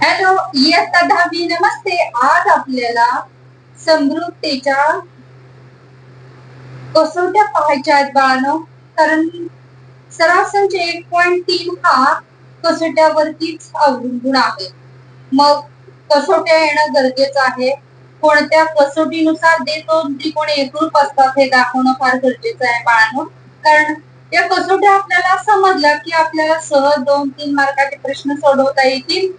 Hello इयत्ता दहावी नमस्ते. आज आपल्याला समृद्धतेच्या कसोट्या पाहायच्या आहेत बाळांनो कारण सरासंच एक पॉइंट तीन हा कसोट्यावरतीच अवलंबून आहे. मग कसोट्या येणं गरजेचं आहे. कोणत्या कसोटीनुसार ते दोन त्रिकोण एकरूप असतात हे दाखवणं फार गरजेचं आहे बाळांनो कारण या कसोट्या आपल्याला समजल्या की आपल्याला सहज दोन तीन मार्काचे प्रश्न सोडवता येतील.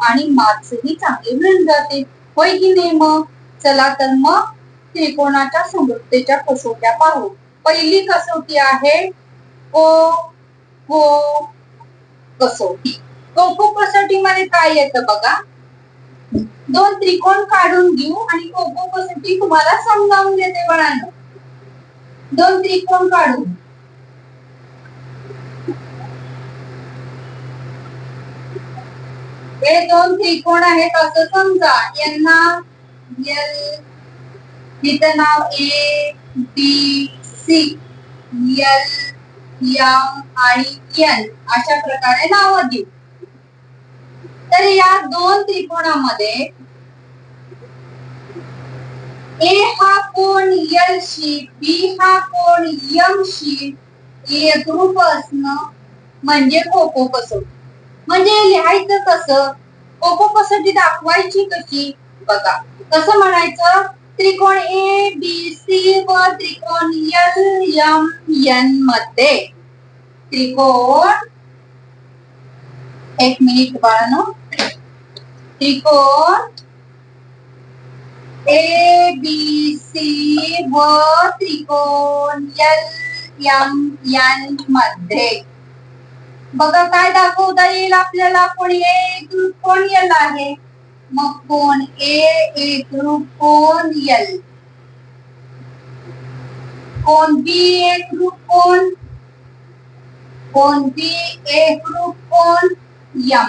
आणि मार्क्सही चांगले मिळून जाते. होय की नाही मग? चला तर मग त्रिकोणाच्या समृद्धीच्या कसोट्या पाहू. पहिली कसोटी आहे को को कसोटी. कोको कसोटी मध्ये काय येतं बघा? दोन त्रिकोण काढून घेऊ आणि कोको कसोटी तुम्हाला समजावून देते बाळांनो. दोन त्रिकोण काढून. हे दोन त्रिकोण आहेत असं समजा. यांना L now A B C. L M आणि एन अशा प्रकारे नाव देऊ. तर या दोन त्रिकोणामध्ये ए हा कोण यल शी बी हा कोण यम शी एकरूप असणं म्हणजे कोको कसोटी म्हणजे लिहायचं कसं? कोको दाखवायची कशी? बघा कसं म्हणायचं? त्रिकोण ए बी सी व त्रिकोण एल एम एनमध्ये. त्रिकोण एक मिनिट बाळानो. त्रिकोण ए बी सी व त्रिकोण एल एम एनमध्ये. बघा काय दाखवता येईल आपल्याला. कोण ए ग्रुप कोण यल आहे? मग कोण ए एकरूप कोण यल कोण बी एकरूप कोण? कोण बी एकरूप कोण? यम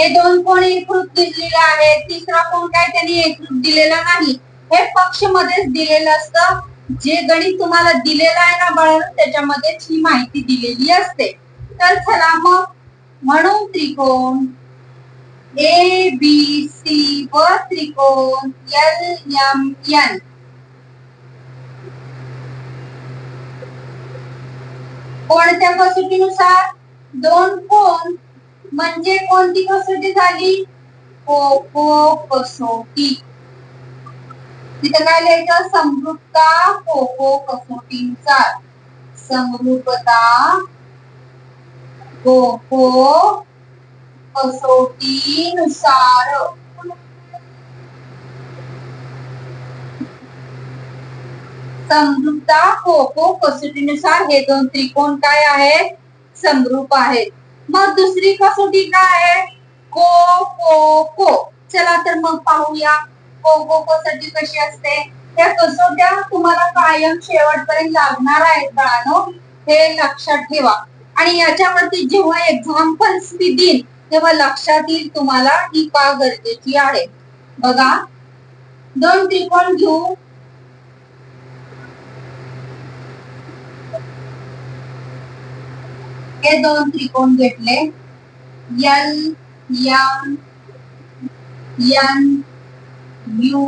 हे दोन कोण एक ग्रुप दिलेले आहे? तिसरा कोण काय त्यांनी एक ग्रुप दिलेला नाही. हे पक्ष मध्येच दिलेलं असतं. जे गणित तुम्हाला दिलेलं आहे ना बाळ त्याच्यामध्येच ही माहिती दिलेली असते. तर चला मग म्हणून त्रिकोण ए बी सी व त्रिकोण एल एम एन कोणत्या कसोटीनुसार? दोन कोण? म्हणजे कोणती कसोटी झाली? को कसोटी. लिहायचं समृद्धता कोको कसोटीनुसार समरूपता कोको कसोटीनुसार. समृद्धता कोको कसोटीनुसार हे दोन त्रिकोण काय आहेत? समरूप आहेत. मग दुसरी कसोटी काय आहे? को को को. चला तर मग पाहूया. को को कशी असते? त्या कसोट्या तुम्हाला कायम शेवटपर्यंत लागणार आहेत बाळानो हे लक्षात ठेवा. आणि याच्यावरती जेव्हा एक्झाम्पल्स मी देईन तेव्हा लक्षात येईल तुम्हाला ही का गरजेची आहे. बघा दोन त्रिकोण घेऊ. हे दोन त्रिकोण घेतले. L M N U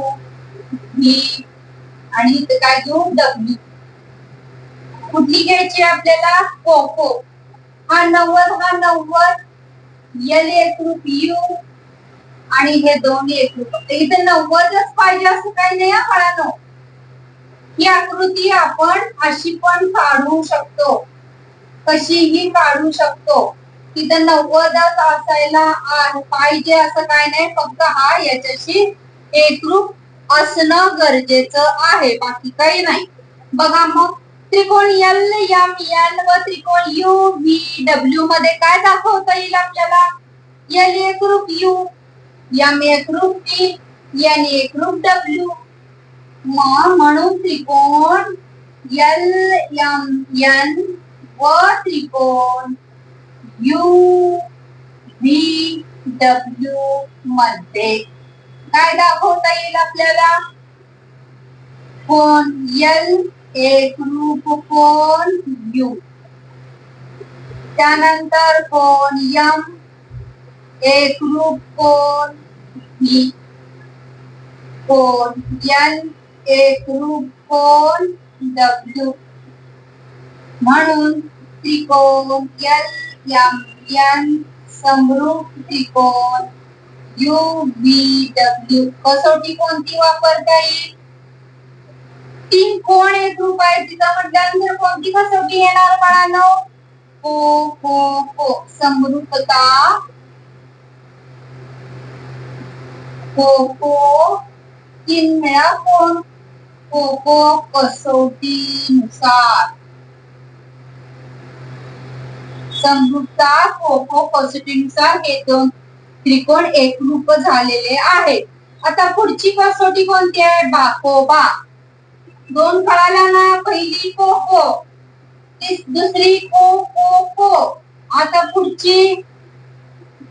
V आणि इथे काय घेऊ डब्ल्यू कुठली घ्यायची आपल्याला? कोको हा. नव्वद हा नव्वद. एल एकरूप यू आणि हे दोन एकरूप इथे नव्वदच पाहिजे असं काही नाही फळानो ही आकृती आपण अशी पण काढू शकतो. कशीही काढू शकतो. तिथं नव्वदच असायला पाहिजे असं काय नाही. फक्त हा याच्याशी एकरूप असणं गरजेचं आहे. बाकी काही नाही. बघा मग त्रिकोण एल एम एन व त्रिकोण यू व्ही डब्ल्यू मध्ये काय दाखवता येईल आपल्याला? एल एकरूप यू एम एकरूप व्ही एन एकरूप डब्ल्यू मग म्हणून त्रिकोण एल एम एन व त्रिकोण यू व्ही डब्ल्यू मध्ये. काय दाखवता येईल आपल्याला? कोण? एल एक रूप कोण? यू त्यानंतर कोण? यम एक रूप कोण? ही कोण? एक रूप कोण? डब्ल्यू म्हणून त्रिकोण एल यम यन समरूप त्रिकोण यू बी डब्ल्यू कसोटी कोणती वापरता येईल? तीन कोण एक ग्रुप आहे तिथं म्हटल्यानंतर कोणती कसोटी येणार बाळानो? को को को समरूपता. को को तीन वेळा कोण? को को कसोटीनुसार. समरूपता को को कसोटीनुसार हे दोन त्रिकोण एकरूप झालेले आहेत. आता पुढची कसोटी कोणती आहे? बाकोबा दोन कळाल्या ना पहिली को को दुसरी को को को. आता पुढची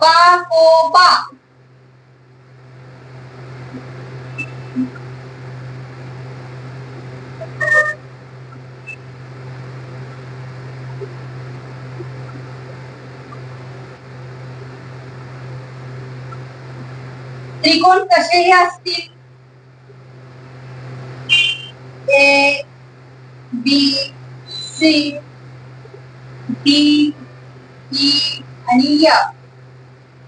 बा को बा त्रिकोण कसेही असतील. A B C D E आणि य.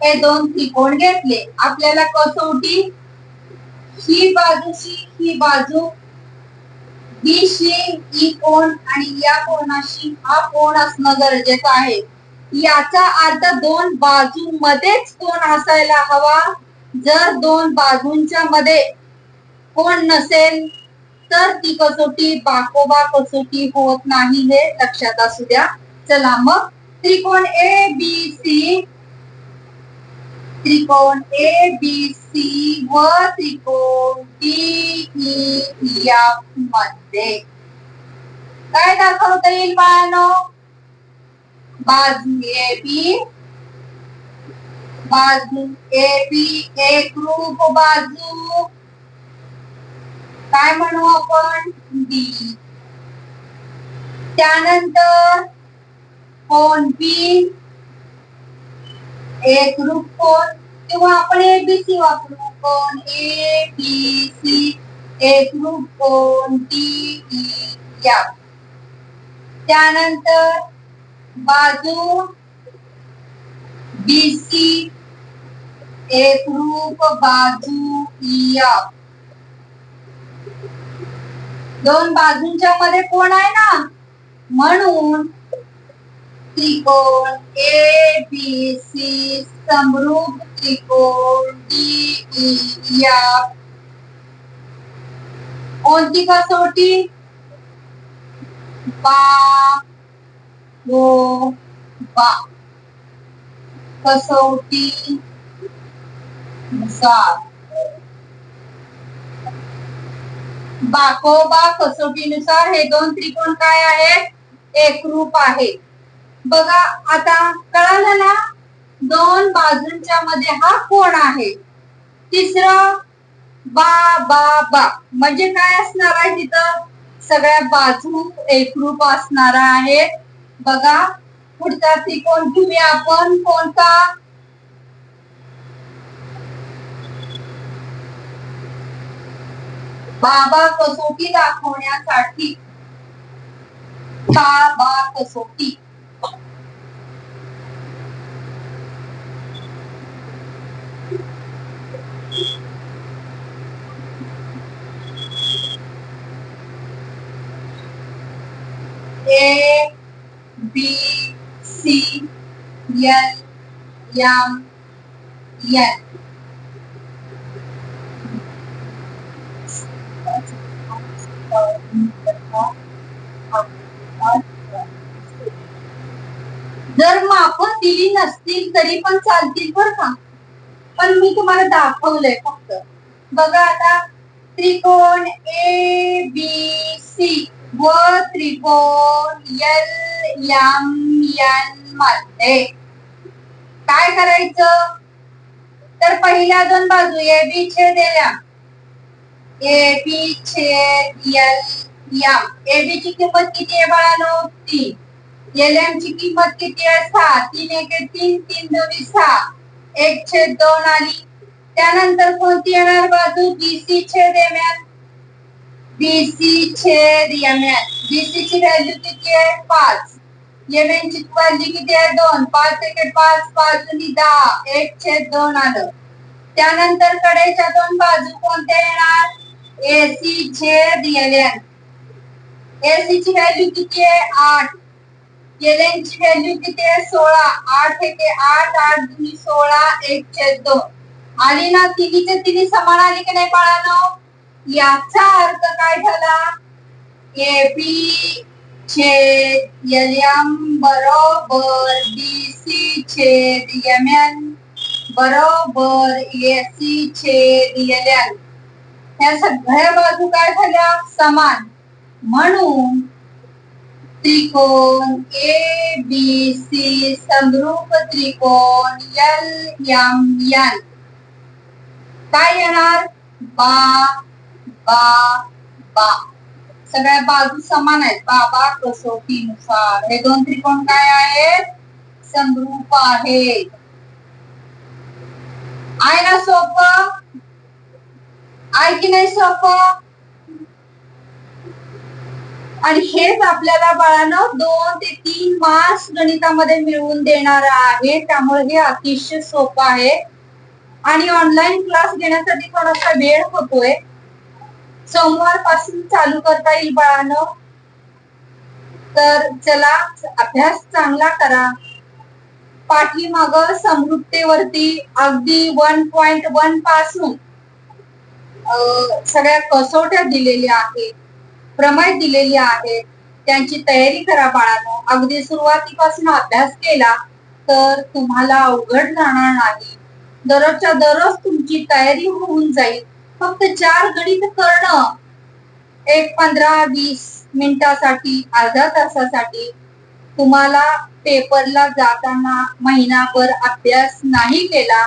हे दोन त्रिकोण घेतले. आपल्याला कसोटी ही बाजूशी ही बाजू. बीशी ई कोण आणि या कोणाशी हा कोण असणं गरजेचं आहे. याचा अर्थ दोन बाजूमध्येच कोण असायला हवा? जर दोन बाजूंच्या मध्ये कोण नसेल तर ती कसोटी बाकोबा कसोटी होत नाही हे लक्षात असू द्या. चला मग त्रिकोण ए बी सी त्रिकोण ए बी सी व त्रिकोण डी ई एफमध्ये. काय दाखवता येईल बाळांनो? बाजू ए बी बाजू, ए, बी एक रूप बाजू. काय म्हणू आपण? डी त्यानंतर कोण बी एक रूप कोण? किंवा आपण ए बी सी वापरू. कोण? ए बी सी एक रूप कोण? डी ई एफ़ त्यानंतर बाजू. बी सी एक रूप बाजू एफ़ दोन बाजूंच्या मध्ये कोण आहे ना? म्हणून त्रिकोण ए बी सी समरूप त्रिकोण डी ई एफ़ कोणती कसोटी? बा, गो, बा. कसोटी नुसार बाकोबा कसोटीनुसार हे दोन त्रिकोण काय आहेत? एकरूप आहे. बघा आता कळालं ना? दोन बाजूंच्या मध्ये हा कोण आहे? तिसरं बा बा बा. म्हणजे काय असणार आहे तिथं? सगळ्या बाजू एकरूप असणार आहेत. बघा पुढचा त्रिकोण घेऊया आपण कोणता बाबा कसोटी दाखवण्यासाठी बाबा कसोटी। ए बी जर मापं दिली नसतील तरी पण चालतील बर का. पण मी तुम्हाला दाखवलंय फक्त. बघा आता त्रिकोण ए बी सी व त्रिकोण यल याम एनमध्ये. काय करायचं? तर पहिल्या दोन बाजू ए बी छेदल्या ए बी छेद एल एम ए बी ची किंमत किती आहे बाळानो? तीन. एल एम ची किंमत किती आहे? सहा. तीन एक तीन तीन दोन सहा. एक छेद दोन आली त्यानंतर कोणती येणार बाजू? बीसी छेद एम एन बीसी छेद एम एन बीसी ची व्हॅल्यू किती आहे? पाच. एम एन ची व्हॅल्यू किती आहे? दोन. पाच एक पाच पाच दहा. एक छेद दोन आलं. त्यानंतर कडेच्या दोन बाजू कोणत्या येणार? एसी छेद एल एन एसी ची व्हॅल्यू किती आहे? आठ. एल ची व्हॅल्यू किती आहे? सोळा. आठ एक आठ आठ दुनी सोळा एक छेद दोन. आली ना तिन्हीचे तिन्ही समान आली की नाही बाळांनो? याचा अर्थ काय झाला? ए बी छेद एल एम बरोबर डीसी छेद एम एन बरोबर सी छेद एल एन. ह्या सगळ्या बाजू काय झाल्या? समान. म्हणून त्रिकोण ए बी सी समरूप त्रिकोण एल एम एन. काय येणार? बा बा बा. सगळ्या बाजू समान आहेत. बाबा कसोटीनुसार हे दोन त्रिकोण काय आहेत? समरूप आहेत. आहे ना सोप? आहे की नाही सोप? आणि हेच आपल्याला बाळानं दोन ते तीन मार्क्स गणितामध्ये मिळवून देणार आहे. त्यामुळे हे अतिशय सोपं आहे. आणि ऑनलाईन क्लास घेण्यासाठी थोडासा वेळ होतोय. सोमवारपासून चालू करता येईल बाळानं. तर चला अभ्यास चांगला करा. पाठीमाग समृद्धतेवरती अगदी वन पॉइंट वनपासून सगळ्या कसोट्या दिलेल्या आहेत प्रमेय दिलेली आहेत. त्यांची तयारी करा बाळानं. अगदी सुरुवातीपासून अभ्यास केला तर तुम्हाला अवघड जाणार नाही. दररोजच्या दररोज तुमची तयारी होऊन जाईल. फक्त चार गणित करणं. एक पंधरा वीस मिनिटासाठी अर्धा तासासाठी तुम्हाला पेपरला जाताना महिनाभर अभ्यास नाही केला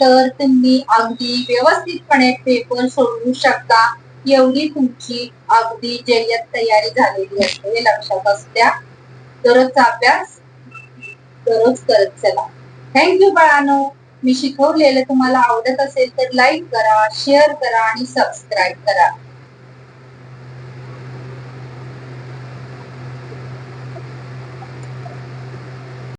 तर तुम्ही अगदी व्यवस्थितपणे पेपर सोडवू शकता. एवढी तुमची अगदी जय्यत तयारी झालेली असते हे लक्षात असू द्या. दररोजचा अभ्यास दररोज करत चला. थँक्यू बाळानो. मी शिकवलेलं तुम्हाला आवडत असेल तर लाईक करा शेअर करा आणि सबस्क्राईब करा.